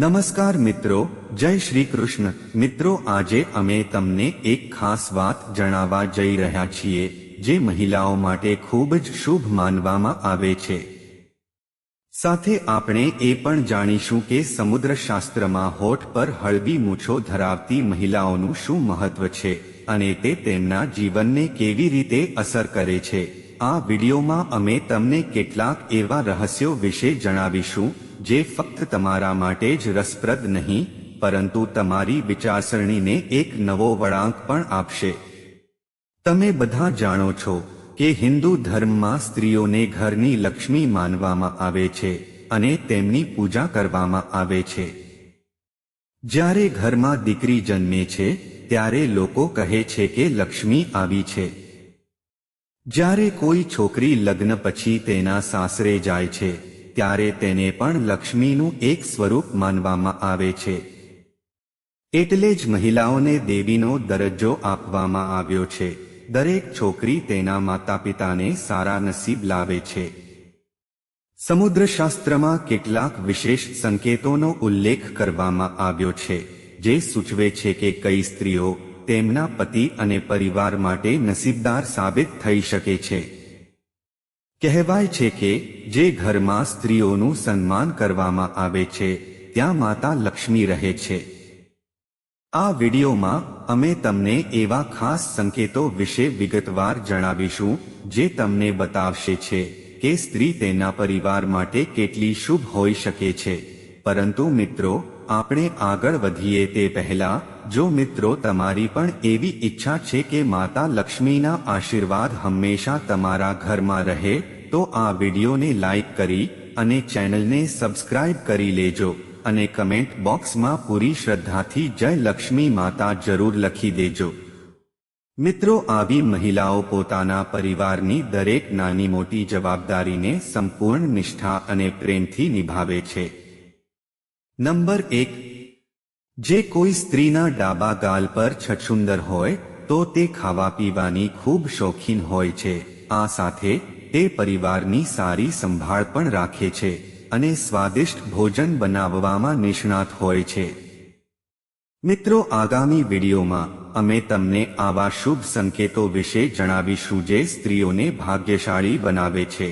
નમસ્કાર મિત્રો, જય શ્રી કૃષ્ણ. મિત્રો, આજે અમે તમને એક ખાસ વાત જણાવવા જઈ રહ્યા છીએ, જે મહિલાઓ માટે ખૂબ જ શુભ માનવામાં આવે છે. સાથે આપણે એ પણ જાણીશું કે સમુદ્ર શાસ્ત્રમાં હોઠ પર હળવી મૂછો ધરાવતી મહિલાઓનું શું મહત્વ છે અને તે તેમના જીવનને કેવી રીતે અસર કરે છે. આ વિડીયોમાં અમે તમને કેટલાક એવા રહસ્યો વિશે જણાવીશું જે ફક્ત તમારા માટે જ રસપ્રદ નહીં, પરંતુ તમારી વિચારસરણીને એક નવો વળાંક પણ આપશે. તમે બધા જાણો છો કે હિન્દુ ધર્મમાં સ્ત્રીઓને ઘરની લક્ષ્મી માનવામાં આવે છે અને તેમની પૂજા કરવામાં આવે છે. જ્યારે ઘરમાં દીકરી જન્મે છે, ત્યારે લોકો કહે છે કે લક્ષ્મી આવી છે. જ્યારે કોઈ છોકરી લગ્ન પછી તેના સાસરે જાય છે ત્યારે તેને પણ લક્ષ્મીનું એક સ્વરૂપ માનવામાં આવે છે. એટલે જ મહિલાઓને દેવીનો દરજ્જો આપવામાં આવ્યો છે. દરેક છોકરી તેના માતા પિતાને સારા નસીબ લાવે છે. સમુદ્રશાસ્ત્રમાં કેટલાક વિશેષ સંકેતોનો ઉલ્લેખ કરવામાં આવ્યો છે, જે સૂચવે છે કે કઈ સ્ત્રીઓ તેમના પતિ અને પરિવાર માટે નસીબદાર સાબિત થઈ શકે છે. કહેવાય છે કે જે ઘરમાં સ્ત્રીઓનું સન્માન કરવામાં આવે છે, ત્યાં માતા લક્ષ્મી રહે છે. આ વિડીયોમાં અમે તમને એવા ખાસ સંકેતો વિશે વિગતવાર જણાવીશું, જે તમને બતાવશે છે કે સ્ત્રી તેના પરિવાર માટે કેટલી શુભ હોઈ શકે છે. પરંતુ મિત્રો, આપણે આગળ વધીએ તે પહેલા જો મિત્રો તમારી પણ એવી ઈચ્છા છે કે માતા લક્ષ્મીના આશીર્વાદ હંમેશા તમારા ઘરમાં રહે, તો આ વિડીયોને લાઈક કરી અને ચેનલને સબસ્ક્રાઇબ કરી લેજો અને કમેન્ટ બોક્સમાં પૂરી શ્રદ્ધાથી જય લક્ષ્મી માતા જરૂર લખી દેજો. મિત્રો, આવી મહિલાઓ પોતાના પરિવારની દરેક નાની મોટી જવાબદારીને સંપૂર્ણ નિષ્ઠા અને પ્રેમથી નિભાવે છે. નંબર એક જે કોઈ સ્ત્રીના ડાબા ગાલ પર છછુંદર હોય, તો તે ખાવા પીવાની ખૂબ શોખીન હોય છે. આ સાથે, તે પરિવારની સારી સંભાળ પણ રાખે છે અને સ્વાદિષ્ટ ભોજન બનાવવામાં નિષ્ણાત હોય છે. મિત્રો, આગામી વિડીયોમાં, અમે તમને આવા શુભ સંકેતો વિશે જણાવીશું જે સ્ત્રીઓને ભાગ્યશાળી બનાવે છે.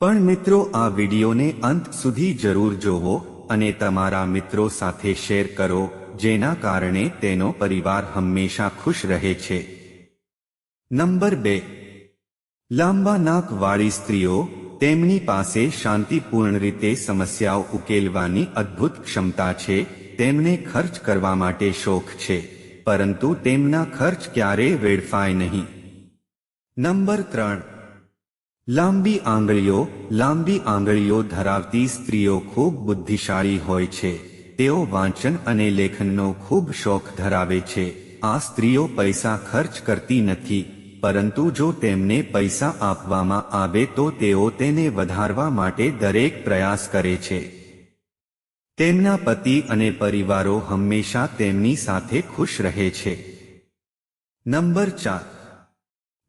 પણ મિત્રો, આ વિડીયોને અંત સુધી જરૂર જોવો અને તમારા મિત્રો સાથે શેર કરો, જેના કારણે તેનો પરિવાર હંમેશા ખુશ રહે છે. નંબર બે. લાંબા નાકવાળી સ્ત્રીઓ, તેમની પાસે શાંતિપૂર્ણ રીતે સમસ્યાઓ ઉકેલવાની અદ્ભુત ક્ષમતા છે, તેમને ખર્ચ કરવા માટે શોખ છે, પરંતુ તેમના ખર્ચ ક્યારેય વેડફાય નહીં. નંબર ત્રણ. લાંબી આંગળીઓ લાંબી આંગળીઓ ધરાવતી સ્ત્રીઓ ખૂબ બુદ્ધિશાળી હોય છે. તેઓ વાંચન અને લેખનનો ખૂબ શોખ ધરાવે છે. આ સ્ત્રીઓ પૈસા ખર્ચ કરતી નથી, પરંતુ જો તેમને પૈસા આપવામાં આવે તો તેઓ તેને વધારવા માટે દરેક પ્રયાસ કરે છે. તેમના પતિ અને પરિવારો હંમેશા તેમની સાથે ખુશ રહે છે. નંબર ચાર.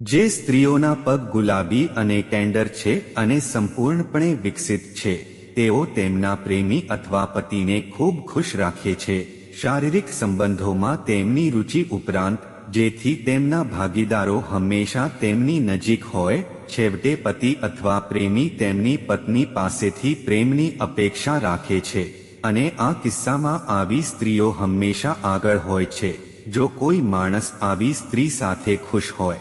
જે સ્ત્રીઓના પગ ગુલાબી અને ટેન્ડર છે અને સંપૂર્ણપણે વિકસિત છે, તેઓ તેમના પ્રેમી અથવા પતિને ખૂબ ખુશ રાખે છે. શારીરિક સંબંધોમાં તેમની રુચિ ઉપરાંત, જેથી તેમના ભાગીદારો હંમેશા તેમની નજીક હોય, છેવટે પતિ અથવા પ્રેમી તેમની પત્ની પાસેથી પ્રેમની અપેક્ષા રાખે છે. અને આ કિસ્સામાં આવી સ્ત્રીઓ હંમેશા આગળ હોય છે. જો કોઈ માણસ આવી સ્ત્રી સાથે ખુશ હોય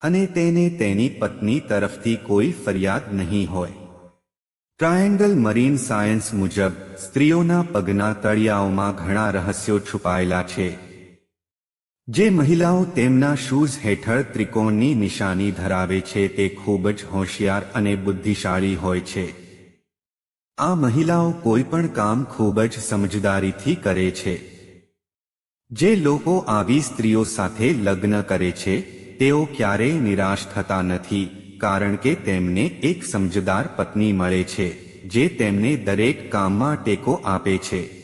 અને તેને તેની પત્ની તરફથી કોઈ ફરિયાદ નહીં હોય. ટ્રાયેંગલ મરીન સાયન્સ મુજબ, સ્ત્રીઓના પગના તળિયાઓમાં ઘણા રહસ્યો છુપાયેલા છે. જે મહિલાઓ તેમના શૂઝ હેઠળ ત્રિકોણની નિશાની ધરાવે છે તે ખૂબ જ હોશિયાર અને બુદ્ધિશાળી હોય છે. આ મહિલાઓ કોઈપણ કામ ખૂબ જ સમજદારીથી કરે છે. જે લોકો આવી સ્ત્રીઓ સાથે લગ્ન કરે છે તેઓ ક્યારેય નિરાશ થતા નથી, કારણ કે તેમને એક સમજદાર પત્ની મળે છે, જે તેમને દરેક કામમાં ટેકો આપે છે.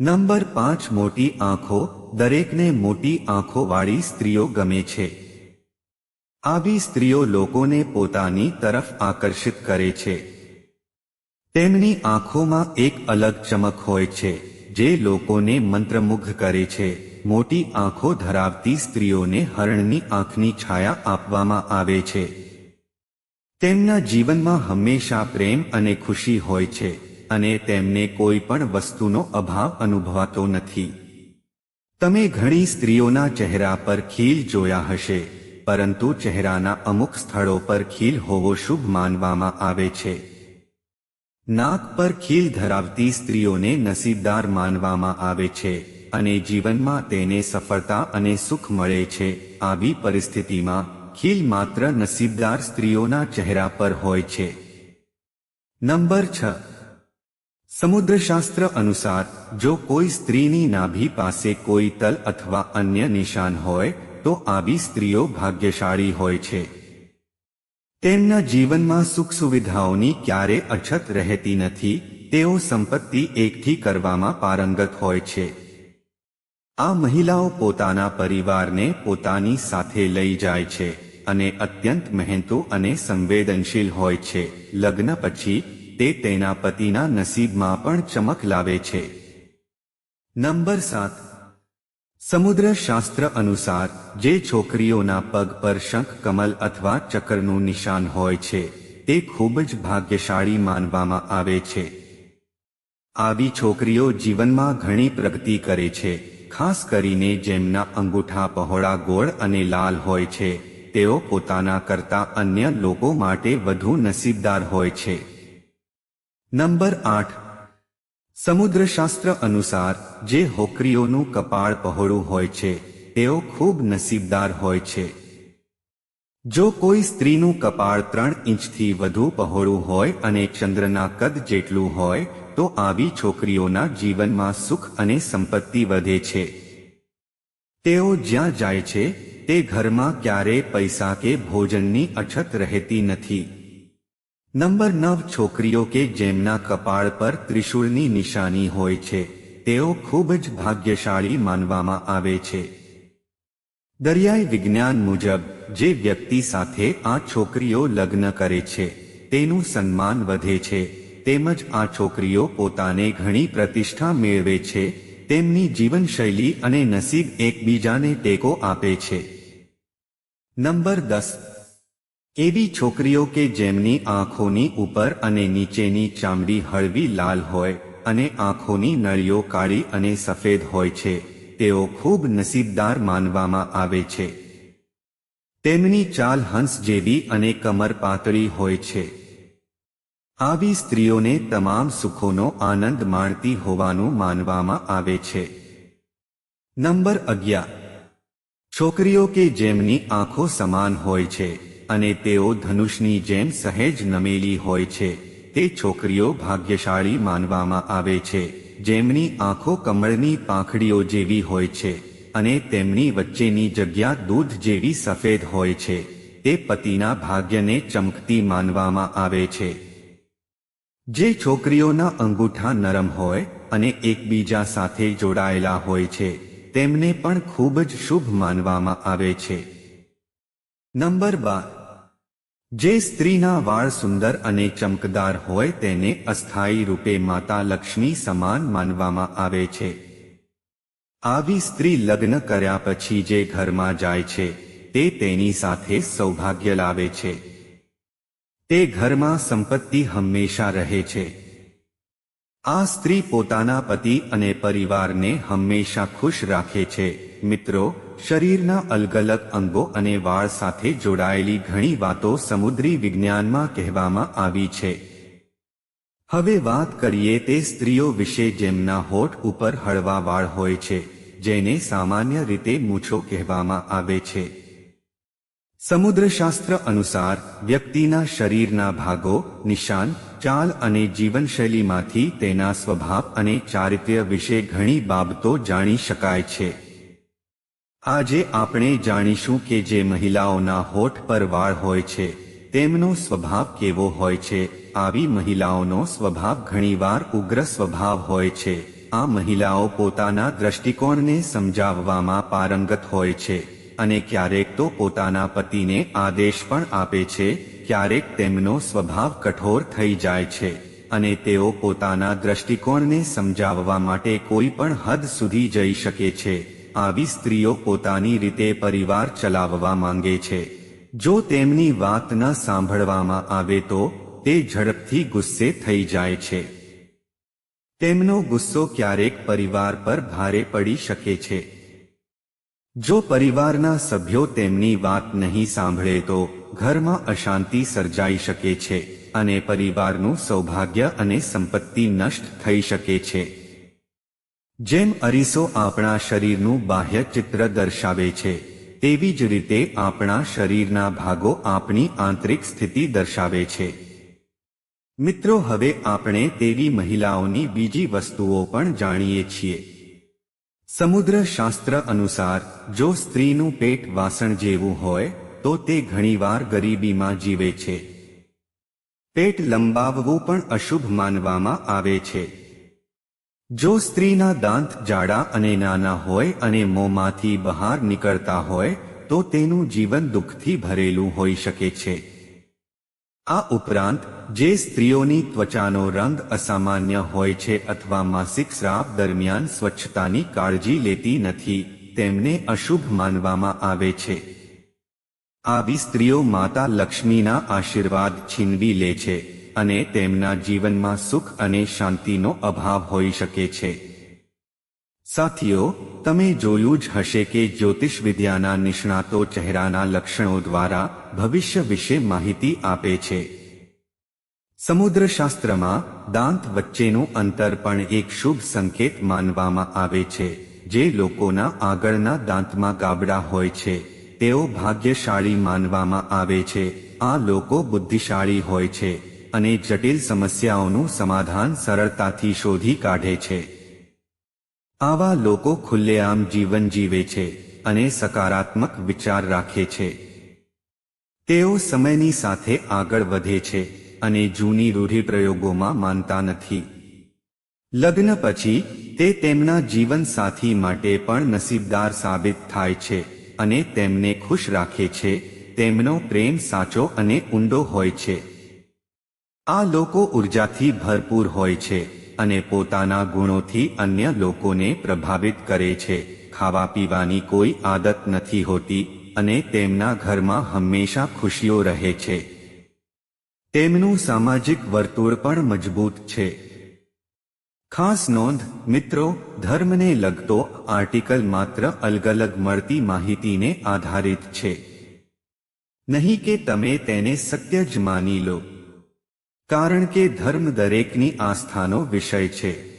નંબર પાંચ, મોટી આંખો. દરેકને મોટી આંખોવાળી સ્ત્રીઓ ગમે છે. આવી સ્ત્રીઓ લોકોને પોતાની તરફ આકર્ષિત કરે છે. તેમની આંખોમાં એક અલગ ચમક હોય છે, જે લોકોને મંત્રમુગ્ધ કરે છે. મોટી આંખો ધરાવતી સ્ત્રીઓને હરણની આંખની છાયા આપવામાં આવે છે. તેમના જીવનમાં હંમેશા પ્રેમ અને ખુશી હોય છે અને તેમને કોઈ પણ વસ્તુનો અભાવ અનુભવાતો નથી. તમે ઘણી સ્ત્રીઓના ચહેરા પર ખીલ જોયા હશે, પરંતુ ચહેરાના અમુક સ્થળો પર ખીલ હોવો શુભ માનવામાં આવે છે. નાક પર ખીલ ધરાવતી સ્ત્રીઓને નસીબદાર માનવામાં આવે છે. અને જીવનમાં તેને સફળતા અને સુખ મળે છે. આવી પરિસ્થિતિમાં ખીલ માત્ર નસીબદાર સ્ત્રીઓના ચહેરા પર હોય છે. નંબર છ. સમુદ્રશાસ્ત્ર અનુસાર, જો કોઈ સ્ત્રીની નાભી પાસે કોઈ તલ અથવા અન્ય નિશાન હોય, તો આવી સ્ત્રીઓ ભાગ્યશાળી હોય છે. તેમના જીવનમાં સુખ સુવિધાઓની ક્યારે અછત રહેતી નથી, તેઓ સંપત્તિ એકઠી કરવામાં પારંગત હોય છે. આ મહિલાઓ પોતાના પરિવારને પોતાની સાથે લઈ જાય છે અને અત્યંત મહેનતુ અને સંવેદનશીલ હોય છે. લગ્ન પછી તે તેના પતિના નસીબમાં પણ ચમક લાવે છે. નંબર સાત. સમુદ્ર શાસ્ત્ર અનુસાર જે છોકરીઓના પગ પર શંખ, કમલ અથવા ચક્રનું નિશાન હોય છે, તે ખૂબ જ ભાગ્યશાળી માનવામાં આવે છે. આવી છોકરીઓ જીવનમાં ઘણી પ્રગતિ કરે છે. ખાસ કરીને જેમના અંગૂઠા પહોળા ગોળ અને લાલ હોય છે, તેઓ પોતાના કરતા અન્ય લોકો માટે વધુ નસીબદાર હોય છે. નંબર આઠ. સમુદ્રશાસ્ત્ર અનુસાર, જે હોકરીઓનું કપાળ પહોળું હોય છે, તેઓ ખૂબ નસીબદાર હોય છે. જો કોઈ સ્ત્રીનું કપાળ ત્રણ ઇંચથી વધુ પહોળું હોય અને ચંદ્રના કદ જેટલું હોય તો આવી છોકરીઓના જીવનમાં સુખ અને સંપત્તિ વધે છે. તેઓ જ્યાં જાય છે, તે ઘરમાં ક્યારેય પૈસા કે ભોજનની અછત રહેતી નથી. નંબર નવ છોકરીઓ કે જેમના કપાળ પર ત્રિશૂળની નિશાની હોય છે, તેઓ ખૂબ જ ભાગ્યશાળી માનવામાં આવે છે. દરિયાઈ વિજ્ઞાન મુજબ, જે વ્યક્તિ સાથે આ છોકરીઓ લગ્ન કરે છે, તેનું સન્માન વધે છે. તેમજ આ છોકરીઓ પોતાને ઘણી પ્રતિષ્ઠા મેળવે છે, તેમની જીવનશૈલી અને નસીબ એકબીજાને ટેકો આપે છે. નંબર દસ. એવી છોકરીઓ કે જેમની આંખોની ઉપર અને નીચેની ચામડી હળવી લાલ હોય અને આંખોની નળીઓ કાળી અને સફેદ હોય છે, તેઓ ખૂબ નસીબદાર માનવામાં આવે છે. તેમની ચાલ હંસ જેવી અને કમર પાતળી હોય છે. આવી સ્ત્રીઓને તમામ સુખોનો આનંદ માણતી હોવાનું માનવામાં આવે છે. નંબર અગિયાર. છોકરીઓ કે જેમની આંખો સમાન હોય છે અને તેઓ ધનુષની જેમ સહેજ નમેલી હોય છે, તે છોકરીઓ ભાગ્યશાળી માનવામાં આવે છે, જેમની આંખો કમળની પાંખડીઓ જેવી હોય છે અને તેમની વચ્ચેની જગ્યા દૂધ જેવી સફેદ હોય છે, તે પતિના ભાગ્યને ચમકતી માનવામાં આવે છે. જે છોકરીઓના અંગૂઠા નરમ હોય અને એકબીજા સાથે જોડાયેલા હોય છે, તેમને પણ ખૂબ જ શુભ માનવામાં આવે છે. નંબર બાર. જે સ્ત્રીના વાળ સુંદર અને ચમકદાર હોય તેને અસ્થાયી રૂપે માતા લક્ષ્મી સમાન માનવામાં આવે છે. આવી સ્ત્રી લગ્ન કર્યા પછી જે ઘરમાં જાય છે, તે તેની સાથે સૌભાગ્ય લાવે છે. તે ઘરમાં સંપત્તિ હંમેશા રહે છે. આ સ્ત્રી પોતાના પતિ અને પરિવારને હંમેશા ખુશ રાખે છે. મિત્રો, શરીરના અલગ અલગ અંગો અને વાળ સાથે જોડાયેલી ઘણી વાતો સમુદ્રી વિજ્ઞાનમાં કહેવામાં આવી છે. હવે વાત કરીએ તે સ્ત્રીઓ વિશે જેમના હોઠ ઉપર હળવા વાળ હોય છે, જેને સામાન્ય રીતે મૂછો કહેવામાં આવે છે. સમુદ્રશાસ્ત્ર અનુસાર વ્યક્તિના શરીરના ભાગો, નિશાન, ચાલ અને જીવનશૈલીમાંથી તેના સ્વભાવ અને ચારિત્ર્ય વિશે ઘણી બાબતો જાણી શકાય છે. આજે આપણે જાણીશું કે જે મહિલાઓના હોઠ પર વાળ હોય છે, તેમનો સ્વભાવ કેવો હોય છે, આવી મહિલાઓનો સ્વભાવ ઘણીવાર ઉગ્ર સ્વભાવ હોય છે. આ મહિલાઓ પોતાના દ્રષ્ટિકોણને સમજાવવામાં પારંગત હોય છે. અને ક્યારેક તો પોતાના પતિને આદેશ પણ આપે છે, ક્યારેક તેમનો સ્વભાવ કઠોર થઈ જાય છે, અને તેઓ પોતાના દ્રષ્ટિકોણને સમજાવવા માટે કોઈ પણ હદ સુધી જઈ શકે છે, આવી સ્ત્રીઓ પોતાની રીતે પરિવાર ચલાવવા માંગે છે. જો તેમની વાત ન સાંભળવામાં આવે તો તે ઝડપથી ગુસ્સે થઈ જાય છે. તેમનો ગુસ્સો ક્યારેક પરિવાર પર ભારે પડી શકે છે. જો પરિવારના સભ્યો તેમની વાત નહીં સાંભળે તો ઘરમાં અશાંતિ સર્જાઈ શકે છે અને પરિવારનું સૌભાગ્ય અને સંપત્તિ નષ્ટ થઈ શકે છે. જેમ અરીસો આપણા શરીરનું બાહ્ય ચિત્ર દર્શાવે છે, તેવી જ રીતે આપણા શરીરના ભાગો આપણી આંતરિક સ્થિતિ દર્શાવે છે. મિત્રો, હવે આપણે તેવી મહિલાઓની બીજી વસ્તુઓ પણ જાણીએ છીએ. સમુદ્ર શાસ્ત્ર અનુસાર, જો સ્ત્રીનું પેટ વાસણ જેવું હોય, તો તે ઘણીવાર ગરીબીમાં જીવે છે. પેટ લંબાવવું પણ અશુભ માનવામાં આવે છે. જો સ્ત્રીના દાંત જાડા અને નાના હોય અને મોંમાંથી બહાર નીકળતા હોય, તો તેનું જીવન દુઃખથી ભરેલું હોઈ શકે છે. આ ઉપરાંત, જે સ્ત્રીઓની ત્વચાનો રંગ અસામાન્ય હોય છે અથવા માસિક સ્રાવ દરમિયાન સ્વચ્છતાની કાળજી લેતી નથી, તેમને અશુભ માનવામાં આવે છે. આવી સ્ત્રીઓ માતા લક્ષ્મીના આશીર્વાદ છીનવી લે છે અને તેમના જીવનમાં સુખ અને શાંતિનો અભાવ હોઈ શકે છે. સાથીઓ, તમે જોયું જ હશે કે જ્યોતિષ વિદ્યાના નિષ્ણાતો ચહેરાના લક્ષણો દ્વારા ભવિષ્ય વિશે માહિતી આપે છે. સમુદ્રશાસ્ત્રમાં દાંત વચ્ચેનું અંતર પણ એક શુભ સંકેત માનવામાં આવે છે, જે લોકોના આગળના દાંતમાં ગાબડા હોય છે. તેઓ ભાગ્યશાળી માનવામાં આવે છે, આ લોકો બુદ્ધિશાળી હોય છે અને જટિલ સમસ્યાઓનું સમાધાન સરળતાથી શોધી કાઢે છે. આવા લોકો ખુલ્લેઆમ જીવન જીવે છે અને સકારાત્મક વિચાર રાખે છે. તેઓ સમયની સાથે આગળ વધે છે અને જૂની રૂઢિપ્રયોગોમાં માનતા નથી. લગ્ન પછી, તે તેમના જીવનસાથી માટે પણ નસીબદાર સાબિત થાય છે અને તેમને ખુશ રાખે છે, તેમનો પ્રેમ સાચો અને ઊંડો હોય છે. આ લોકો ઉર્જાથી ભરપૂર હોય છે. અને પોતાના ગુણોથી અન્ય લોકોને પ્રભાવિત કરે છે. ખાવા પીવાની કોઈ આદત નથી હોતી અને તેમના ઘરમાં હંમેશા ખુશીઓ રહે છે. તેમનું સામાજિક વર્તુળ પણ મજબૂત છે. ખાસ નોંધ, મિત્રો, ધર્મને લગતો આર્ટિકલ માત્ર અલગ અલગ મળતી માહિતીને આધારિત છે. નહીં કે તમે તેને સત્ય જ માની લો. કારણ કે ધર્મ દરેકની આસ્થાનો વિષય છે.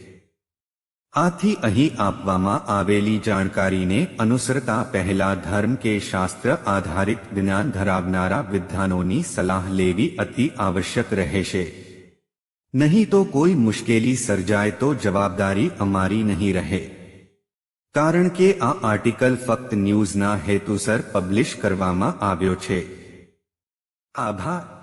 આથી અહીં આપવામાં આવેલી જાણકારીને અનુસરતા પહેલા ધર્મ કે શાસ્ત્ર આધારિત જ્ઞાન ધરાવનારા વિદ્વાનોની સલાહ લેવી અતિ આવશ્યક રહેશે. નહીં તો કોઈ મુશ્કેલી સર્જાય તો જવાબદારી અમારી નહીં રહે. કારણ કે આ આર્ટિકલ ફક્ત ન્યૂઝના હેતુસર પબ્લિશ કરવામાં આવ્યો છે. આભાર.